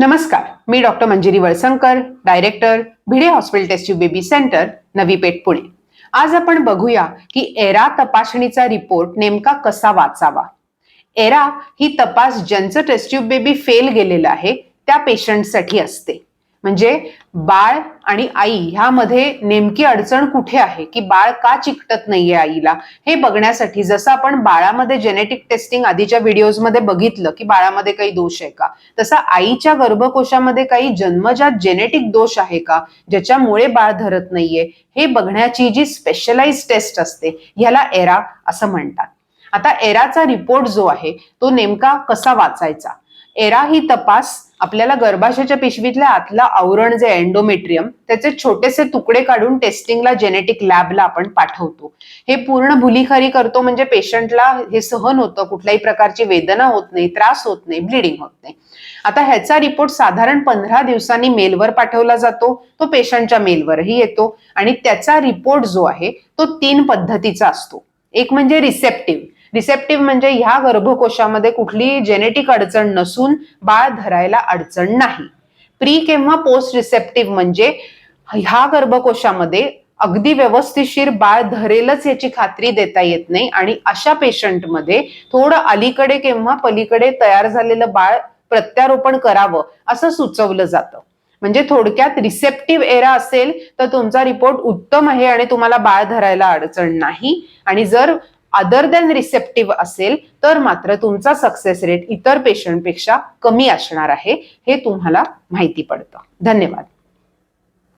नमस्कार मी doctor Manjiri Valsankar director Bhide hospital test tube baby centre Navi Peth Pune. आज आपण बघूया की एरा तपासणीचा रिपोर्ट नेमका कसा वाचावा. एरा ही तपास ज्यांचं टेस्ट्यूब बेबी फेल गेलेलं आहे त्या पेशंटसाठी असते. म्हणजे बाळ आणि आई ह्यामध्ये नेमकी अडचण कुठे आहे? की बाळ का चिकटत नाहीये आईला? हे बघण्यासाठी जसं आपण बाळामध्ये जेनेटिक टेस्टिंग आधीच्या व्हिडिओजमध्ये बघितलं की बाळामध्ये काही दोष आहे का? तसा आईच्या गर्भकोशामध्ये काही जन्मजात जेनेटिक दोष आहे का? ज्याच्यामुळे बाळ धरत नाहीये? हे बघण्याची जी स्पेशलाइज टेस्ट असते ह्याला एरा असं म्हणतात. आता एराचा रिपोर्ट जो आहे तो नेमका कसा वाचायचा? एरा ही तपास आपल्याला गर्भाशयाच्या पिशवीतल्या आतला आवरण जे एंडोमेट्रियम त्याचे छोटेसे तुकडे काढून टेस्टिंगला जेनेटिक लॅबला आपण पाठवतो. हे पूर्ण भुलीखारी करतो म्हणजे पेशंटला हे सहन होतं कुठल्याही प्रकारची वेदना होत नाही त्रास होत नाही ब्लिडिंग होत नाही. आता ह्याचा रिपोर्ट साधारण पंधरा दिवसांनी मेलवर पाठवला जातो तो पेशंटच्या मेलवरही येतो आणि त्याचा रिपोर्ट जो आहे तो तीन पद्धतीचा असतो. एक म्हणजे रिसेप्टिव्ह रिसेप्टिव्ह म्हणजे ह्या गर्भकोशामध्ये कुठली जेनेटिक अडचण नसून बाळ धरायला अडचण नाही. प्री किंवा पोस्ट रिसेप्टिव्ह म्हणजे ह्या गर्भकोशामध्ये अगदी व्यवस्थितशीर बाळ धरेलच याची खात्री देता येत नाही आणि अशा पेशंटमध्ये थोडं अलीकडे किंवा पलीकडे तयार झालेलं बाळ प्रत्यारोपण करावं असं सुचवलं जातं. म्हणजे थोडक्यात रिसेप्टिव्ह एरा असेल तर तुमचा रिपोर्ट उत्तम आहे आणि तुम्हाला बाळ धरायला अडचण नाही. आणि जर अदर दॅन रिसेप्टिव्ह असेल तर मात्र तुमचा सक्सेस रेट इतर पेशंटपेक्षा कमी असणार आहे हे तुम्हाला माहिती पडतं. धन्यवाद.